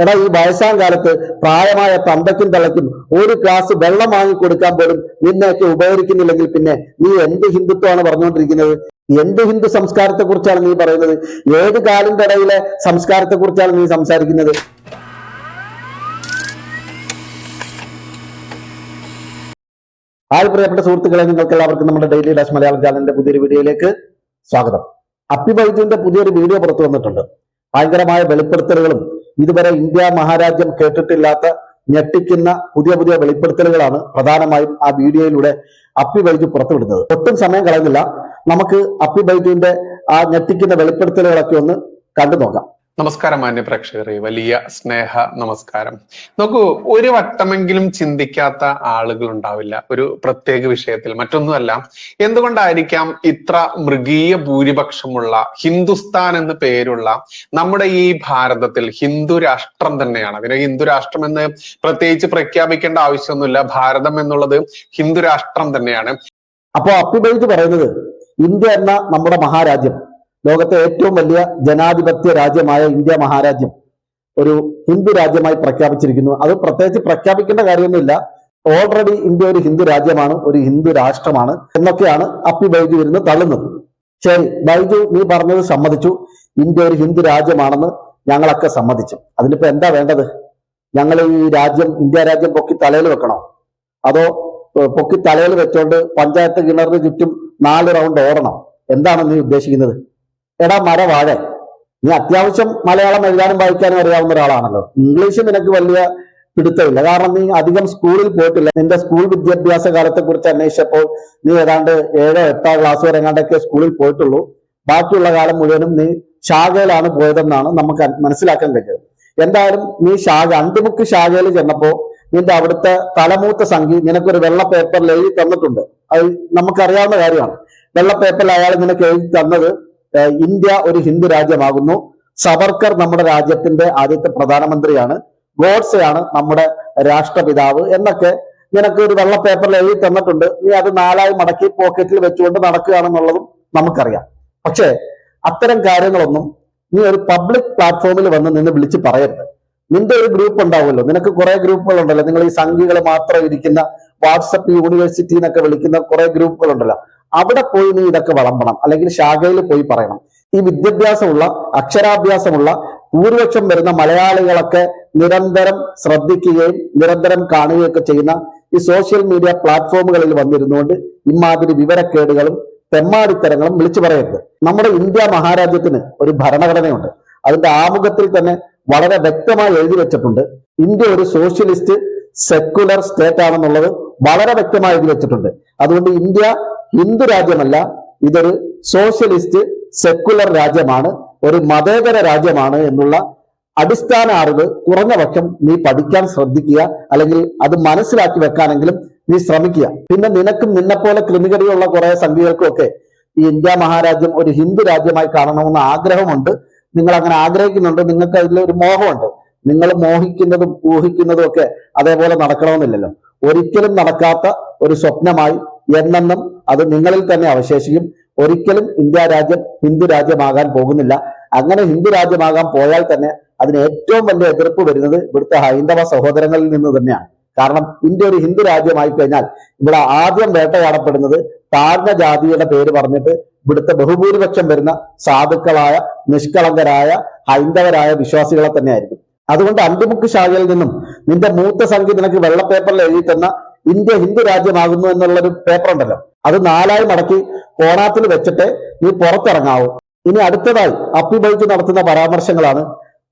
എടാ ഈ വയസ്സാം കാലത്ത് പ്രായമായ തന്തയ്ക്കും തളയ്ക്കും ഒരു ഗ്ലാസ് വെള്ളം വാങ്ങി കൊടുക്കാൻ പോലും നിന്നെയൊക്കെ ഉപകരിക്കുന്നില്ലെങ്കിൽ പിന്നെ നീ എന്ത് ഹിന്ദുത്വമാണ് പറഞ്ഞുകൊണ്ടിരിക്കുന്നത്? എന്ത് ഹിന്ദു സംസ്കാരത്തെ കുറിച്ചാണ് നീ പറയുന്നത്? ഏത് കാലം തടയിലെ സംസ്കാരത്തെ കുറിച്ചാണ് നീ സംസാരിക്കുന്നത്? ആയി പ്രിയപ്പെട്ട സുഹൃത്തുക്കളെ നിങ്ങൾക്ക് എല്ലാവർക്കും നമ്മുടെ ഡെയിലി ഡാഷ് മലയാളം ചാനലിന്റെ പുതിയൊരു വീഡിയോയിലേക്ക് സ്വാഗതം. അപ്പി ബൈജുവിന്റെ പുതിയൊരു വീഡിയോ പുറത്തു വന്നിട്ടുണ്ട്. ഭയങ്കരമായ വെളിപ്പെടുത്തലുകളും ഇതുവരെ ഇന്ത്യ മഹാരാജ്യം കേട്ടിട്ടില്ലാത്ത ഞെട്ടിക്കുന്ന പുതിയ പുതിയ വെളിപ്പെടുത്തലുകളാണ് പ്രധാനമായും ആ വീഡിയോയിലൂടെ അപ്പി ബൈജു പുറത്തുവിടുന്നത്. ഒട്ടും സമയം കളയുന്നില്ല. നമുക്ക് അപ്പി ബൈജുവിന്റെ ആ ഞെട്ടിക്കുന്ന വെളിപ്പെടുത്തലുകളൊക്കെ ഒന്ന് കണ്ടു നോക്കാം നമസ്കാരം മാന്യ പ്രേക്ഷകരെ. വലിയ സ്നേഹ നമസ്കാരം. നോക്കൂ ഒരു വട്ടമെങ്കിലും ചിന്തിക്കാത്ത ആളുകൾ ഉണ്ടാവില്ല. ഒരു പ്രത്യേക വിഷയത്തിൽ. മറ്റൊന്നുമല്ല എന്തുകൊണ്ടായിരിക്കാം ഇത്ര മൃഗീയ ഭൂരിപക്ഷമുള്ള ഹിന്ദുസ്ഥാൻ എന്ന് പേരുള്ള നമ്മുടെ ഈ ഭാരതത്തിൽ ഹിന്ദു രാഷ്ട്രം തന്നെയാണ്. അതിനെ ഹിന്ദു രാഷ്ട്രം എന്ന് പ്രത്യേകിച്ച് പ്രഖ്യാപിക്കേണ്ട ആവശ്യമൊന്നുമില്ല. ഭാരതം എന്നുള്ളത് ഹിന്ദു രാഷ്ട്രം തന്നെയാണ്. അപ്പോ അപ്പി പറയുന്നത് ഇന്ത്യ എന്ന നമ്മുടെ മഹാരാജ്യം. ലോകത്തെ ഏറ്റവും വലിയ ജനാധിപത്യ രാജ്യമായ ഇന്ത്യ മഹാരാജ്യം ഒരു ഹിന്ദു രാജ്യമായി പ്രഖ്യാപിച്ചിരിക്കുന്നു. അത് പ്രത്യേകിച്ച് പ്രഖ്യാപിക്കേണ്ട കാര്യമൊന്നുമില്ല. ഓൾറെഡി ഇന്ത്യ ഒരു ഹിന്ദു രാജ്യമാണ് ഒരു ഹിന്ദു രാഷ്ട്രമാണ് എന്നൊക്കെയാണ് അപ്പി ബൈജു ഇരുന്ന് തള്ളുന്നത്. ശരി ബൈജു നീ പറഞ്ഞത് സമ്മതിച്ചു. ഇന്ത്യ ഒരു ഹിന്ദു രാജ്യമാണെന്ന് ഞങ്ങളൊക്കെ സമ്മതിച്ചു. അതിനിപ്പോ എന്താ വേണ്ടത്? ഞങ്ങൾ ഈ രാജ്യം ഇന്ത്യ രാജ്യം പൊക്കി തലയിൽ വെക്കണോ? അതോ പൊക്കി തലയിൽ വെച്ചോണ്ട് പഞ്ചായത്ത് കിണറിന് ചുറ്റും നാല് റൗണ്ട് ഓടണം? എന്താണ് നീ ഉദ്ദേശിക്കുന്നത്? എടാ മര വാഴ. നീ അത്യാവശ്യം മലയാളം എഴുതാനും വായിക്കാനും അറിയാവുന്ന ഒരാളാണല്ലോ. ഇംഗ്ലീഷ് നിനക്ക് വലിയ പിടുത്തമില്ല. കാരണം നീ അധികം സ്കൂളിൽ പോയിട്ടില്ല. നിന്റെ സ്കൂൾ വിദ്യാഭ്യാസ കാലത്തെ കുറിച്ച് അന്വേഷിച്ചപ്പോൾ നീ ഏതാണ്ട് ഏഴോ എട്ടോ ക്ലാസ് വരെ എങ്ങാണ്ടൊക്കെ സ്കൂളിൽ പോയിട്ടുള്ളൂ. ബാക്കിയുള്ള കാലം മുഴുവനും നീ ശാഖയിലാണ് പോയതെന്നാണ് നമുക്ക് മനസ്സിലാക്കാൻ കഴിഞ്ഞത് എന്തായാലും നീ ശാഖ അണ്ടിമുക്ക് ശാഖയിൽ ചെന്നപ്പോ നിന്റെ അവിടുത്തെ തലമൂത്ത സംഖ്യ നിനക്കൊരു വെള്ള പേപ്പറിൽ എഴുതി തന്നിട്ടുണ്ട്. അത് നമുക്കറിയാവുന്ന കാര്യമാണ്. വെള്ള പേപ്പറിൽ അയാൾ നിനക്ക് എഴുതി തന്നത് ഇന്ത്യ ഒരു ഹിന്ദു രാജ്യമാകുന്നു. സവർക്കർ നമ്മുടെ രാജ്യത്തിന്റെ ആദ്യത്തെ പ്രധാനമന്ത്രിയാണ്. ഗോഡ്സയാണ് നമ്മുടെ രാഷ്ട്രപിതാവ് എന്നൊക്കെ നിനക്ക് ഒരു വെള്ള പേപ്പറിൽ എഴുതി തന്നിട്ടുണ്ട്. നീ അത് നാലായി മടക്കി പോക്കറ്റിൽ വെച്ചുകൊണ്ട് നടക്കുകയാണെന്നുള്ളതും നമുക്കറിയാം. പക്ഷേ അത്തരം കാര്യങ്ങളൊന്നും നീ ഒരു പബ്ലിക് പ്ലാറ്റ്ഫോമിൽ വന്ന് നിന്ന് വിളിച്ച് പറയരുത്. നിന്റെ ഒരു ഗ്രൂപ്പ് ഉണ്ടാവുമല്ലോ. നിനക്ക് കുറെ ഗ്രൂപ്പുകൾ ഉണ്ടല്ലോ നിങ്ങൾ ഈ സംഘികൾ മാത്രം ഇരിക്കുന്ന വാട്സപ്പ് യൂണിവേഴ്സിറ്റി എന്നൊക്കെ വിളിക്കുന്ന കുറെ ഗ്രൂപ്പുകൾ ഉണ്ടല്ലോ അവിടെ പോയി നീ ഇതൊക്കെ വളമ്പണം. അല്ലെങ്കിൽ ശാഖയിൽ പോയി പറയണം. ഈ വിദ്യാഭ്യാസമുള്ള അക്ഷരാഭ്യാസമുള്ള ഭൂരിപക്ഷം വരുന്ന മലയാളികളൊക്കെ നിരന്തരം ശ്രദ്ധിക്കുകയും നിരന്തരം കാണുകയൊക്കെ ചെയ്യുന്ന ഈ സോഷ്യൽ മീഡിയ പ്ലാറ്റ്ഫോമുകളിൽ വന്നിരുന്നുകൊണ്ട് ഇമാതിരി വിവരക്കേടുകളും തെമ്മാടിത്തരങ്ങളും വിളിച്ചു പറയരുത്. നമ്മുടെ ഇന്ത്യ മഹാരാജ്യത്തിന് ഒരു ഭരണഘടനയുണ്ട്. അതിന്റെ ആമുഖത്തിൽ തന്നെ വളരെ വ്യക്തമായി എഴുതി വെച്ചിട്ടുണ്ട്. ഇന്ത്യ ഒരു സോഷ്യലിസ്റ്റ് സെക്കുലർ സ്റ്റേറ്റ് ആണെന്നുള്ളത് വളരെ വ്യക്തമായി എഴുതി വെച്ചിട്ടുണ്ട്. അതുകൊണ്ട് ഇന്ത്യ ഹിന്ദു രാജ്യമല്ല ഇതൊരു സോഷ്യലിസ്റ്റ് സെക്കുലർ രാജ്യമാണ് ഒരു മതേതര രാജ്യമാണ് എന്നുള്ള അടിസ്ഥാന അറിവ് കുറഞ്ഞ പക്ഷം നീ പഠിക്കാൻ ശ്രദ്ധിക്കുക അല്ലെങ്കിൽ അത് മനസ്സിലാക്കി വെക്കാനെങ്കിലും നീ ശ്രമിക്കുക. പിന്നെ നിനക്കും നിന്നെപ്പോലെ ക്രിമികടിയുള്ള കുറെ സംഖ്യകൾക്കും ഒക്കെ ഈ ഇന്ത്യ മഹാരാജ്യം ഒരു ഹിന്ദു രാജ്യമായി കാണണമെന്ന ആഗ്രഹമുണ്ട്. നിങ്ങൾ അങ്ങനെ ആഗ്രഹിക്കുന്നുണ്ട് നിങ്ങൾക്ക് അതിൽ ഒരു മോഹമുണ്ട്. നിങ്ങൾ മോഹിക്കുന്നതും ഊഹിക്കുന്നതും ഒക്കെ അതേപോലെ നടക്കണമെന്നില്ലല്ലോ. ഒരിക്കലും നടക്കാത്ത ഒരു സ്വപ്നമായി എന്നെന്നും അത് നിങ്ങളിൽ തന്നെ അവശേഷിക്കും. ഒരിക്കലും ഇന്ത്യ രാജ്യം ഹിന്ദു രാജ്യമാകാൻ പോകുന്നില്ല. അങ്ങനെ ഹിന്ദു രാജ്യമാകാൻ പോയാൽ തന്നെ അതിന് ഏറ്റവും വലിയ എതിർപ്പ് വരുന്നത് ഇവിടുത്തെ ഹൈന്ദവ സഹോദരങ്ങളിൽ നിന്ന് തന്നെയാണ്. കാരണം ഇന്ത്യ ഒരു ഹിന്ദു രാജ്യമായി കഴിഞ്ഞാൽ ഇവിടെ ആദ്യം വേട്ടയാടപ്പെടുന്നത് താഴ്ന്ന ജാതിയുടെ പേര് പറഞ്ഞിട്ട് ഇവിടുത്തെ ബഹുഭൂരിപക്ഷം വരുന്ന സാധുക്കളായ നിഷ്കളങ്കരായ ഹൈന്ദവരായ വിശ്വാസികളെ തന്നെയായിരിക്കും. അതുകൊണ്ട് അന്തിമുക്ക് ശാഖയിൽ നിന്നും നിന്റെ മൂത്ത സംഖ്യ നിനക്ക് വെള്ള പേപ്പറിൽ എഴുതി തന്ന ഇന്ത്യ ഹിന്ദു രാജ്യമാകുന്നു എന്നുള്ളൊരു പേപ്പർ ഉണ്ടല്ലോ. അത് നാലായി മടക്കി കോണാത്തിൽ വെച്ചിട്ട് നീ പുറത്തിറങ്ങാവൂ. ഇനി അടുത്തതായി അപ്പിബൈക്ക് നടത്തുന്ന പരാമർശങ്ങളാണ്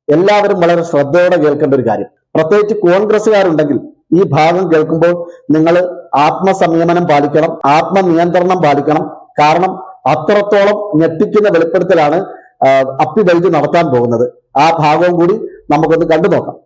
എല്ലാവരും വളരെ ശ്രദ്ധയോടെ കേൾക്കേണ്ട ഒരു കാര്യം. പ്രത്യേകിച്ച് കോൺഗ്രസ്സുകാരുണ്ടെങ്കിൽ ഈ ഭാഗം കേൾക്കുമ്പോൾ നിങ്ങൾ ആത്മസംയമനം പാലിക്കണം ആത്മനിയന്ത്രണം പാലിക്കണം. കാരണം അത്രത്തോളം ഞെട്ടിക്കുന്ന വെളിപ്പെടുത്തലാണ് അപ്പി ബൈജു നടത്താൻ പോകുന്നത്. ആ ഭാഗവും കൂടി നമുക്കൊന്ന് കണ്ടു നോക്കാം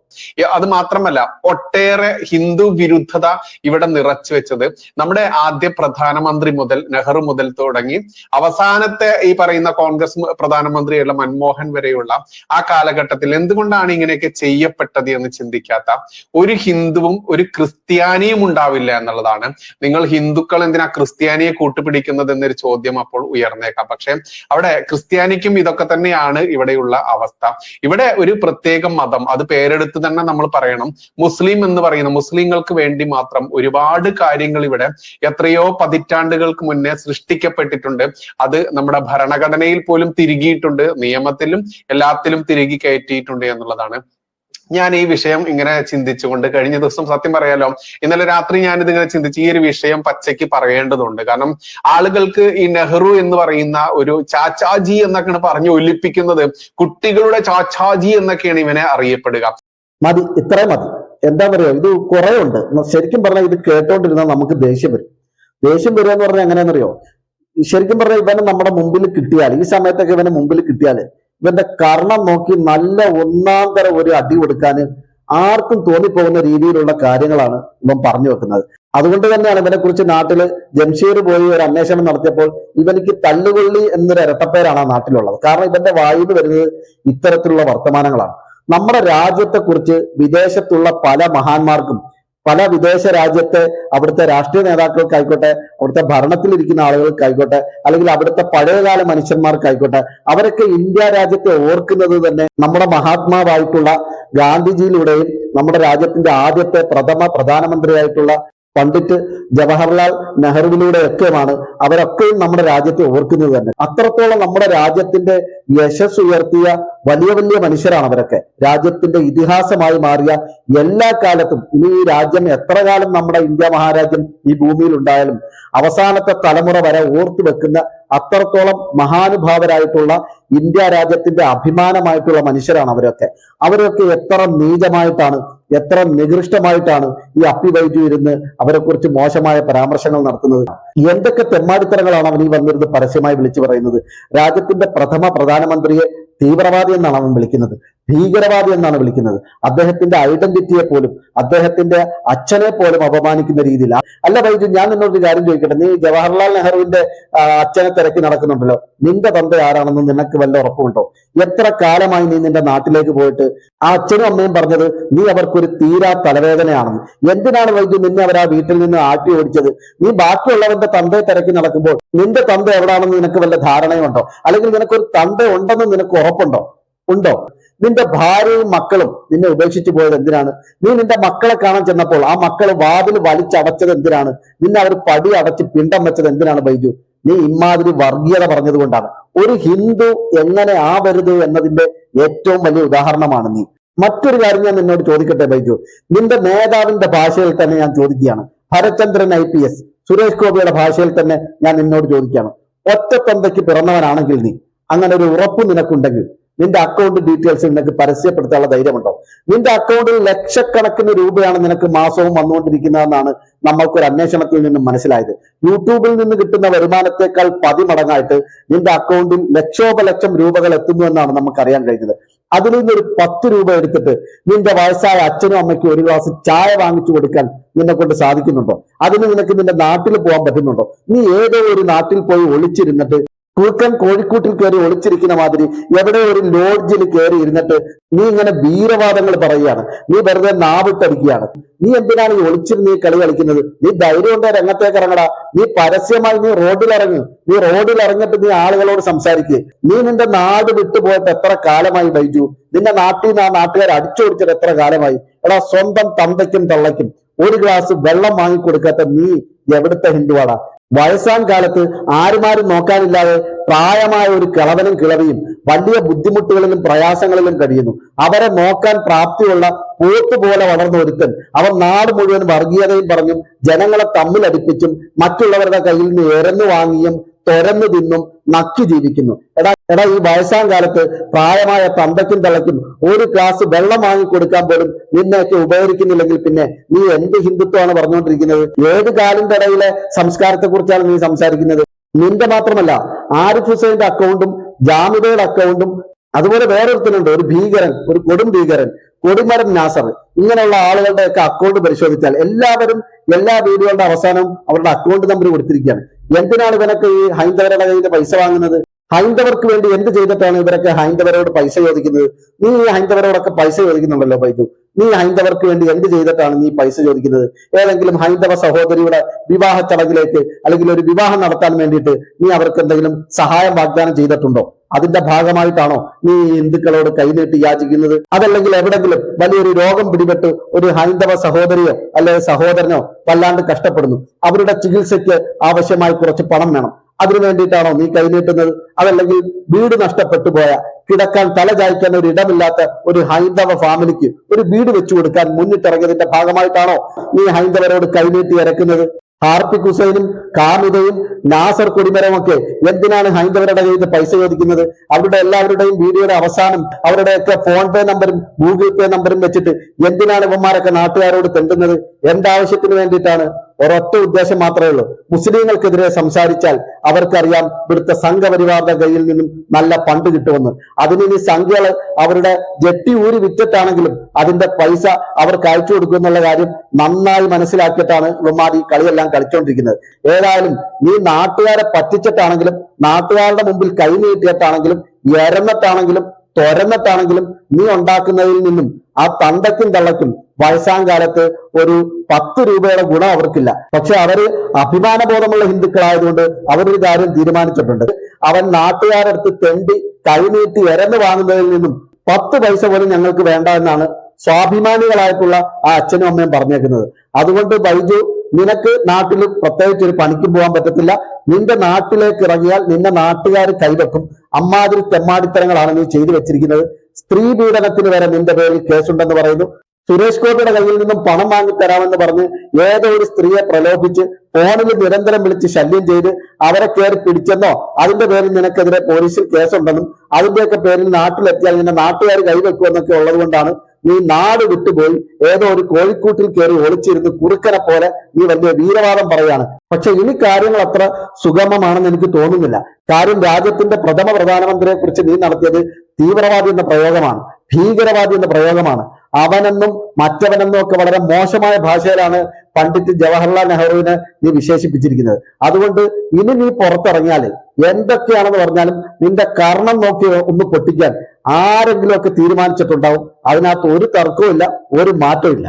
അത് മാത്രമല്ല ഒട്ടേറെ ഹിന്ദു വിരുദ്ധത ഇവിടെ നിറച്ചു വെച്ചത് നമ്മുടെ ആദ്യ പ്രധാനമന്ത്രി മുതൽ നെഹ്റു മുതൽ തുടങ്ങി അവസാനത്തെ ഈ പറയുന്ന കോൺഗ്രസ് പ്രധാനമന്ത്രിയുള്ള മൻമോഹൻ വരെയുള്ള ആ കാലഘട്ടത്തിൽ എന്തുകൊണ്ടാണ് ഇങ്ങനെയൊക്കെ ചെയ്യപ്പെട്ടത് എന്ന് ചിന്തിക്കാത്ത ഒരു ഹിന്ദുവും ഒരു ക്രിസ്ത്യാനിയും ഉണ്ടാവില്ല എന്നുള്ളതാണ്. നിങ്ങൾ ഹിന്ദുക്കൾ എന്തിനാ ക്രിസ്ത്യാനിയെ കൂട്ടുപിടിക്കുന്നത് എന്നൊരു ചോദ്യം അപ്പോൾ ഉയർന്നേക്കാം. പക്ഷെ അവിടെ ക്രിസ്ത്യാനിക്കും ഇതൊക്കെ തന്നെയാണ് ഇവിടെയുള്ള അവസ്ഥ. ഇവിടെ ഒരു പ്രത്യേക മതം അത് പേരെടുത്ത് തന്നെ നമ്മൾ പറയണം. മുസ്ലിം എന്ന് പറയുന്ന മുസ്ലിങ്ങൾക്ക് വേണ്ടി മാത്രം ഒരുപാട് കാര്യങ്ങൾ ഇവിടെ എത്രയോ പതിറ്റാണ്ടുകൾക്ക് മുന്നേ സൃഷ്ടിക്കപ്പെട്ടിട്ടുണ്ട്. അത് നമ്മുടെ ഭരണഘടനയിൽ പോലും തിരുകിയിട്ടുണ്ട്. നിയമത്തിലും എല്ലാത്തിലും തിരുകി കയറ്റിയിട്ടുണ്ട് എന്നുള്ളതാണ്. ഞാൻ ഈ വിഷയം ഇങ്ങനെ ചിന്തിച്ചുകൊണ്ട് കഴിഞ്ഞ ദിവസം സത്യം പറയാലോ ഇന്നലെ രാത്രി ഞാൻ ഇതിങ്ങനെ ചിന്തിച്ച് ഈ ഒരു വിഷയം പച്ചയ്ക്ക് പറയേണ്ടതുണ്ട്. കാരണം ആളുകൾക്ക് ഈ നെഹ്റു എന്ന് പറയുന്ന ഒരു ചാച്ചാജി എന്നൊക്കെയാണ് പറഞ്ഞു ഒലിപ്പിക്കുന്നത്. കുട്ടികളുടെ ചാച്ചാജി എന്നൊക്കെയാണ് ഇവനെ അറിയപ്പെടുക. മതി ഇത്രേ മതി. എന്താ പറയുക ഇത് കുറെ ഉണ്ട് ശരിക്കും പറഞ്ഞാൽ ഇത് കേട്ടോണ്ടിരുന്നാൽ നമുക്ക് ദേഷ്യം വരും. ദേഷ്യം വരിക എന്ന് പറഞ്ഞാൽ എങ്ങനെയാണെന്നറിയോ ശരിക്കും പറഞ്ഞാൽ ഇവനെ നമ്മുടെ മുമ്പിൽ കിട്ടിയാൽ ഈ സമയത്തൊക്കെ ഇവനെ മുമ്പിൽ കിട്ടിയാൽ ഇവന്റെ കർണം നോക്കി നല്ല ഒന്നാം തരം ഒരു അടി കൊടുക്കാൻ ആർക്കും തോന്നിപ്പോകുന്ന രീതിയിലുള്ള കാര്യങ്ങളാണ് ഇവൻ പറഞ്ഞു വെക്കുന്നത്. അതുകൊണ്ട് തന്നെയാണ് ഇവനെ കുറിച്ച് നാട്ടിൽ ജംഷീർ പോയി ഒരു അന്വേഷണം നടത്തിയപ്പോൾ ഇവനിക്ക് തല്ലുകൊള്ളി എന്നൊരു ഇരട്ടപ്പേരാണ് ആ നാട്ടിലുള്ളത്. കാരണം ഇവന്റെ വായിൽ വരുന്നത് ഇത്തരത്തിലുള്ള വർത്തമാനങ്ങളാണ്. നമ്മുടെ രാജ്യത്തെ കുറിച്ച് വിദേശത്തുള്ള പല മഹാന്മാർക്കും പല വിദേശ രാജ്യത്തെ അവിടുത്തെ രാഷ്ട്രീയ നേതാക്കൾക്കായിക്കോട്ടെ അവിടുത്തെ ഭരണത്തിലിരിക്കുന്ന ആളുകൾക്കായിക്കോട്ടെ അല്ലെങ്കിൽ അവിടുത്തെ പഴയകാല മനുഷ്യന്മാർക്കായിക്കോട്ടെ അവരൊക്കെ ഇന്ത്യ രാജ്യത്തെ ഓർക്കുന്നത് തന്നെ നമ്മുടെ മഹാത്മാവായിട്ടുള്ള ഗാന്ധിജിയിലൂടെയും നമ്മുടെ രാജ്യത്തിന്റെ ആദ്യത്തെ പ്രഥമ പ്രധാനമന്ത്രിയായിട്ടുള്ള പണ്ഡിറ്റ് ജവഹർലാൽ നെഹ്റുവിലൂടെ ഒക്കെയാണ് അവരൊക്കെയും നമ്മുടെ രാജ്യത്തെ ഓർക്കുന്നത് തന്നെ. അത്രത്തോളം നമ്മുടെ രാജ്യത്തിന്റെ യശസ് ഉയർത്തിയ വലിയ വലിയ മനുഷ്യരാണ് അവരൊക്കെ. രാജ്യത്തിന്റെ ഇതിഹാസമായി മാറിയ എല്ലാ കാലത്തും ഇനി ഈ രാജ്യം എത്ര കാലം നമ്മുടെ ഇന്ത്യ മഹാരാജ്യം ഈ ഭൂമിയിൽ ഉണ്ടായാലും അവസാനത്തെ തലമുറ വരെ ഓർത്തു വെക്കുന്ന അത്രത്തോളം മഹാനുഭാവരായിട്ടുള്ള ഇന്ത്യ രാജ്യത്തിന്റെ അഭിമാനമായിട്ടുള്ള മനുഷ്യരാണ് അവരൊക്കെ. അവരൊക്കെ എത്ര നീചമായിട്ടാണ് എത്ര നികൃഷ്ടമായിട്ടാണ് ഈ അപ്പി വൈദ്യു ഇരുന്ന് അവരെ കുറിച്ച് മോശമായ പരാമർശങ്ങൾ നടത്തുന്നത്. എന്തൊക്കെ തെമ്മാടിത്തരങ്ങളാണ് അവൻ ഈ വന്നിരുന്ന് പരസ്യമായി വിളിച്ചു പറയുന്നത്? രാജ്യത്തിന്റെ പ്രഥമ പ്രധാനമന്ത്രിയെ തീവ്രവാദി എന്നാണ് അവൻ വിളിക്കുന്നത്. ഭീകരവാദി എന്നാണ് വിളിക്കുന്നത്. അദ്ദേഹത്തിന്റെ ഐഡന്റിറ്റിയെ പോലും അദ്ദേഹത്തിന്റെ അച്ഛനെ പോലും അപമാനിക്കുന്ന രീതിയിൽ അല്ല ബൈജു ഞാൻ നിന്നോട് കാര്യം ചോദിക്കട്ടെ. നീ ജവഹർലാൽ നെഹ്റുവിന്റെ അച്ഛനെ തിരക്കി നടക്കുന്നുണ്ടല്ലോ. നിന്റെ തന്ത ആരാണെന്ന് നിനക്ക് വല്ല ഉറപ്പുണ്ടോ എത്ര കാലമായി നീ നിന്റെ നാട്ടിലേക്ക് പോയിട്ട്? ആ അച്ഛനും അമ്മയും പറഞ്ഞത് നീ അവർക്കൊരു തീരാ തലവേദനയാണെന്ന്. എന്തിനാണ് വൈദ്യു നിന്നെ അവർ ആ വീട്ടിൽ നിന്ന് ആട്ടി ഓടിച്ചത്? നീ ബാക്കിയുള്ളവന്റെ തന്തയെ തിരക്കി നടക്കുമ്പോൾ നിന്റെ തന്ത എവിടാണെന്ന് നിനക്ക് വല്ല ധാരണയുണ്ടോ? അല്ലെങ്കിൽ നിനക്കൊരു തന്ത ഉണ്ടെന്ന് നിനക്ക് ഉറപ്പുണ്ടോ? ഉണ്ടോ? നിന്റെ ഭാര്യയും മക്കളും നിന്നെ ഉപേക്ഷിച്ചു പോയത് എന്തിനാണ്? നീ നിന്റെ മക്കളെ കാണാൻ ചെന്നപ്പോൾ ആ മക്കൾ വാതിൽ വലിച്ചടച്ചത് എന്തിനാണ്? നിന്നെ അവർ പടി അടച്ച് പിണ്ടം വെച്ചത് എന്തിനാണ് ബൈജു? നീ ഇമാതിരി വർഗീയത പറഞ്ഞതുകൊണ്ടാണ് ഒരു ഹിന്ദു എങ്ങനെ ആവരുത് എന്നതിന്റെ ഏറ്റവും വലിയ ഉദാഹരണമാണ് നീ. മറ്റൊരു കാര്യം ഞാൻ നിന്നോട് ചോദിക്കട്ടെ ബൈജു? നിന്റെ നേതാവിന്റെ ഭാഷയിൽ തന്നെ ഞാൻ ചോദിക്കുകയാണ്. Bharathchandran I P S. Suresh ഗോപിയുടെ ഭാഷയിൽ തന്നെ ഞാൻ നിന്നോട് ചോദിക്കുകയാണ്. ഒറ്റത്തന്തയ്ക്ക് പിറന്നവനാണെങ്കിൽ നീ അങ്ങനെ ഒരു ഉറപ്പ് നിനക്കുണ്ടെങ്കിൽ നിന്റെ അക്കൗണ്ട് ഡീറ്റെയിൽസ് നിനക്ക് പരസ്യപ്പെടുത്താനുള്ള ധൈര്യമുണ്ടോ? നിന്റെ അക്കൗണ്ടിൽ ലക്ഷക്കണക്കിന് രൂപയാണ് നിനക്ക് മാസവും വന്നുകൊണ്ടിരിക്കുന്നതെന്നാണ് നമ്മൾക്കൊരു അന്വേഷണത്തിൽ നിന്നും മനസ്സിലായത്. യൂട്യൂബിൽ നിന്ന് കിട്ടുന്ന വരുമാനത്തെക്കാൾ പതിമടങ്ങായിട്ട് നിന്റെ അക്കൗണ്ടിൽ ലക്ഷോപലക്ഷം രൂപകൾ എത്തുന്നു എന്നാണ് നമുക്ക് അറിയാൻ കഴിഞ്ഞത്. അതിൽ നിന്നൊരു പത്ത് രൂപ എടുത്തിട്ട് നിന്റെ വയസ്സായ അച്ഛനും അമ്മയ്ക്കും ഒരു ഗ്ലാസ് ചായ വാങ്ങിച്ചു കൊടുക്കാൻ നിന്നെ കൊണ്ട് സാധിക്കുന്നുണ്ടോ? അതിന് നിനക്ക് നിന്റെ നാട്ടിൽ പോകാൻ പറ്റുന്നുണ്ടോ? നീ ഏതോ ഒരു നാട്ടിൽ പോയി ഒളിച്ചിരുന്നിട്ട് കുറുക്കൻ കോഴിക്കൂട്ടിൽ കയറി ഒളിച്ചിരിക്കുന്ന മാതിരി എവിടെ ഒരു ലോഡ്ജിൽ കയറി ഇരുന്നിട്ട് നീ ഇങ്ങനെ വീരവാദങ്ങൾ പറയുകയാണ്. നീ വെറുതെ നാവിട്ടടിക്കുകയാണ്. നീ എന്തിനാണ് ഈ ഒളിച്ചിരുന്ന് നീ കളി കളിക്കുന്നത്? നീ ധൈര്യം ഉണ്ടോ രംഗത്തേക്ക് ഇറങ്ങടാ? നീ പരസ്യമായി നീ റോഡിൽ ഇറങ്ങി. നീ റോഡിൽ ഇറങ്ങിയിട്ട് നീ ആളുകളോട് സംസാരിക്കുക നീ നിന്റെ നാട് വിട്ടുപോയിട്ട് എത്ര കാലമായി ബൈജു? നിന്റെ നാട്ടിൽ നിന്ന് ആ നാട്ടുകാർ അടിച്ചോടിച്ചിട്ട് എത്ര കാലമായി? എടാ സ്വന്തം തന്തയ്ക്കും തള്ളയ്ക്കും ഒരു ഗ്ലാസ് വെള്ളം വാങ്ങിക്കൊടുക്കാത്ത നീ എവിടുത്തെ ഹിന്ദുവാടാ? വയസ്സാം കാലത്ത് ആരുമാരും നോക്കാനില്ലാതെ പ്രായമായ ഒരു കിളവനും കിളവിയും വലിയ ബുദ്ധിമുട്ടുകളിലും പ്രയാസങ്ങളിലും കഴിയുന്നു. അവരെ നോക്കാൻ പ്രാപ്തിയുള്ള പോത്തുപോലെ വളർന്ന ഒരുത്തൻ അവർ നാട് മുഴുവൻ വർഗീയതയും പറഞ്ഞും ജനങ്ങളെ തമ്മിലടിപ്പിച്ചും മറ്റുള്ളവരുടെ കയ്യിൽ നിന്ന് എരന്നു വാങ്ങിയും തുരന്നു തിന്നും നക്കി ജീവിക്കുന്നു. എടാ എടാ ഈ വയസ്സാം കാലത്ത് പ്രായമായ തന്തയ്ക്കും തള്ളയ്ക്കും ഒരു ഗ്ലാസ് വെള്ളം വാങ്ങി കൊടുക്കാൻ പോലും നിന്നെയൊക്കെ ഉപകരിക്കുന്നില്ലെങ്കിൽ പിന്നെ നീ എന്ത് ഹിന്ദുത്വമാണ് പറഞ്ഞുകൊണ്ടിരിക്കുന്നത്? ഏത് കാലം തടയിലെ സംസ്കാരത്തെ കുറിച്ചാണ് നീ സംസാരിക്കുന്നത്? നിന്റെ മാത്രമല്ല ആരിഫ് ഹുസൈന്റെ അക്കൗണ്ടും ജാമിദയുടെ അക്കൗണ്ടും അതുപോലെ വേറൊരുത്തനുണ്ട് ഒരു ഭീകരൻ ഒരു കൊടും ഭീകരൻ കൊടിമരം നാസർ. ഇങ്ങനെയുള്ള ആളുകളുടെയൊക്കെ അക്കൗണ്ട് പരിശോധിച്ചാൽ എല്ലാവരും എല്ലാ വീഡിയോകളുടെ അവസാനം അവരുടെ അക്കൗണ്ട് നമ്പർ കൊടുത്തിരിക്കുകയാണ്. എന്തിനാണ് ഇവനൊക്കെ ഈ ഹൈന്ദവരുടെ കയ്യിൽ പൈസ വാങ്ങുന്നത്? ഹൈന്ദവർക്ക് വേണ്ടി എന്ത് ചെയ്തിട്ടാണ് ഇവരൊക്കെ ഹൈന്ദവരോട് പൈസ ചോദിക്കുന്നത്? നീ ഈ ഹൈന്ദവരോടൊക്കെ പൈസ ചോദിക്കുന്നുണ്ടല്ലോ ബൈജു നീ ഹൈന്ദവർക്ക് വേണ്ടി എന്ത് ചെയ്തിട്ടാണ് നീ പൈസ ചോദിക്കുന്നത്? ഏതെങ്കിലും ഹൈന്ദവ സഹോദരിയുടെ വിവാഹ ചടങ്ങിലേക്ക് അല്ലെങ്കിൽ ഒരു വിവാഹം നടത്താൻ വേണ്ടിയിട്ട് നീ അവർക്ക് എന്തെങ്കിലും സഹായം വാഗ്ദാനം ചെയ്തിട്ടുണ്ടോ? അതിന്റെ ഭാഗമായിട്ടാണോ നീ ഹിന്ദുക്കളോട് കൈനീട്ടി യാചിക്കുന്നത്? അതല്ലെങ്കിൽ എവിടെങ്കിലും വലിയൊരു രോഗം പിടിപെട്ട് ഒരു ഹൈന്ദവ സഹോദരിയോ അല്ലെങ്കിൽ സഹോദരനോ വല്ലാണ്ട് കഷ്ടപ്പെടുന്നു. അവരുടെ ചികിത്സയ്ക്ക് ആവശ്യമായി കുറച്ച് പണം വേണം. അതിനു വേണ്ടിയിട്ടാണോ നീ കൈനീട്ടുന്നത്? അതല്ലെങ്കിൽ വീട് നഷ്ടപ്പെട്ടു പോയ കിടക്കാൻ തല ചായ്ക്കാൻ ഒരു ഇടമില്ലാത്ത ഒരു ഹൈന്ദവ ഫാമിലിക്ക് ഒരു വീട് വെച്ചു കൊടുക്കാൻ മുന്നിട്ടിറങ്ങിയതിന്റെ ഭാഗമായിട്ടാണോ നീ ഹൈന്ദവരോട് കൈനീട്ടി ഇറക്കുന്നത്? ഹാർപ്പിക് ഹുസൈനും കാമിതയും നാസർ കൊടിമരമൊക്കെ എന്തിനാണ് ഹൈന്ദവരുടെ കയ്യിൽ നിന്ന് പൈസ ചോദിക്കുന്നത്? അവരുടെ എല്ലാവരുടെയും വീഡിയോയുടെ അവസാനം അവരുടെയൊക്കെ ഫോൺ പേ നമ്പറും ഗൂഗിൾ പേ നമ്പറും വെച്ചിട്ട് എന്തിനാണ് ഇവന്മാരൊക്കെ നാട്ടുകാരോട് തെണ്ടുന്നത്? എന്താവശ്യത്തിന് വേണ്ടിയിട്ടാണ്? ഒരൊറ്റ ഉദ്ദേശം മാത്രമേ ഉള്ളൂ. മുസ്ലിങ്ങൾക്കെതിരെ സംസാരിച്ചാൽ അവർക്കറിയാം ഇവിടുത്തെ സംഘപരിവാറിന്റെ കയ്യിൽ നിന്നും നല്ല പണ്ട് കിട്ടുമെന്ന്. അതിന് സംഖ്യകൾ അവരുടെ ജെട്ടി ഊരി വിറ്റിട്ടാണെങ്കിലും അതിന്റെ പൈസ അവർക്ക് അയച്ചു കൊടുക്കും എന്നുള്ള കാര്യം നന്നായി മനസ്സിലാക്കിയിട്ടാണ് ഇവന്മാർ കളിയെല്ലാം കളിച്ചുകൊണ്ടിരിക്കുന്നത് ഏതായാലും നീ നാട്ടുകാരെ പറ്റിച്ചിട്ടാണെങ്കിലും നാട്ടുകാരുടെ മുമ്പിൽ കൈ നീട്ടിയിട്ടാണെങ്കിലും എരന്നിട്ടാണെങ്കിലും തുരന്നിട്ടാണെങ്കിലും നീ ഉണ്ടാക്കുന്നതിൽ നിന്നും ആ തണ്ടയ്ക്കും തള്ളയ്ക്കും വയസ്സാം കാലത്ത് ഒരു പത്ത് രൂപയുടെ ഗുണം അവർക്കില്ല. പക്ഷെ അവർ അഭിമാനബോധമുള്ള ഹിന്ദുക്കളായതുകൊണ്ട് അവരൊരു കാര്യം തീരുമാനിച്ചിട്ടുണ്ട്. അവൻ നാട്ടുകാരടുത്ത് തെണ്ടി കൈനീട്ടി എരന്ന് വാങ്ങുന്നതിൽ നിന്നും പത്ത് പൈസ പോലും ഞങ്ങൾക്ക് വേണ്ട എന്നാണ് സ്വാഭിമാനികളായിട്ടുള്ള ആ അച്ഛനും അമ്മയും പറഞ്ഞേക്കുന്നത്. അതുകൊണ്ട് ബൈജു നിനക്ക് നാട്ടിൽ പ്രത്യേകിച്ച് ഒരു പണിക്കും പോകാൻ പറ്റത്തില്ല. നിന്റെ നാട്ടിലേക്ക് ഇറങ്ങിയാൽ നിന്റെ നാട്ടുകാർ കൈവെക്കും. അമ്മാതിരി തെമ്മാടിത്തരങ്ങളാണ് നീ ചെയ്തു വെച്ചിരിക്കുന്നത്. സ്ത്രീ പീഡനത്തിന് വരെ നിന്റെ പേരിൽ കേസുണ്ടെന്ന് പറയുന്നു. സുരേഷ് ഗോപിയുടെ കയ്യിൽ നിന്നും പണം വാങ്ങിത്തരാമെന്ന് പറഞ്ഞ് ഏതോ ഒരു സ്ത്രീയെ പ്രലോഭിച്ച് ഫോണിൽ നിരന്തരം വിളിച്ച് ശല്യം ചെയ്ത് അവരെ കയറി പിടിച്ചെന്നോ? അതിന്റെ പേരിൽ നിനക്കെതിരെ പോലീസിൽ കേസുണ്ടെന്നും അതിന്റെയൊക്കെ പേരിൽ നാട്ടിലെത്തിയാൽ നിന്നെ നാട്ടുകാർ കൈവെക്കുമെന്നൊക്കെ ഉള്ളത് കൊണ്ടാണ് നീ നാട് വിട്ടുപോയി. ഏതോ ഒരു കോഴിക്കൂട്ടിൽ കയറി ഒളിച്ചിരുന്ന് കുറുക്കനെ പോലെ നീ വലിയ വീരവാദം പറയാണ് പക്ഷെ ഇനി കാര്യങ്ങൾ അത്ര സുഗമമാണെന്ന് എനിക്ക് തോന്നുന്നില്ല. കാര്യം രാജ്യത്തിന്റെ പ്രഥമ പ്രധാനമന്ത്രിയെ കുറിച്ച് നീ നടത്തിയത് തീവ്രവാദി എന്ന പ്രയോഗമാണ്. ഭീകരവാദി എന്ന പ്രയോഗമാണ്. അവനെന്നും മറ്റവനെന്നും ഒക്കെ വളരെ മോശമായ ഭാഷയിലാണ് പണ്ഡിറ്റ് ജവഹർലാൽ നെഹ്റുവിനെ നീ വിശേഷിപ്പിച്ചിരിക്കുന്നത്. അതുകൊണ്ട് ഇനി നീ പുറത്തിറങ്ങിയാൽ എന്തൊക്കെയാണെന്ന് പറഞ്ഞാലും നിന്റെ കർണം നോക്കി ഒന്ന് പൊട്ടിക്കാൻ ആരെങ്കിലുമൊക്കെ തീരുമാനിച്ചിട്ടുണ്ടാവും. അതിനകത്ത് ഒരു തർക്കവും ഇല്ല ഒരു മാറ്റവും ഇല്ല.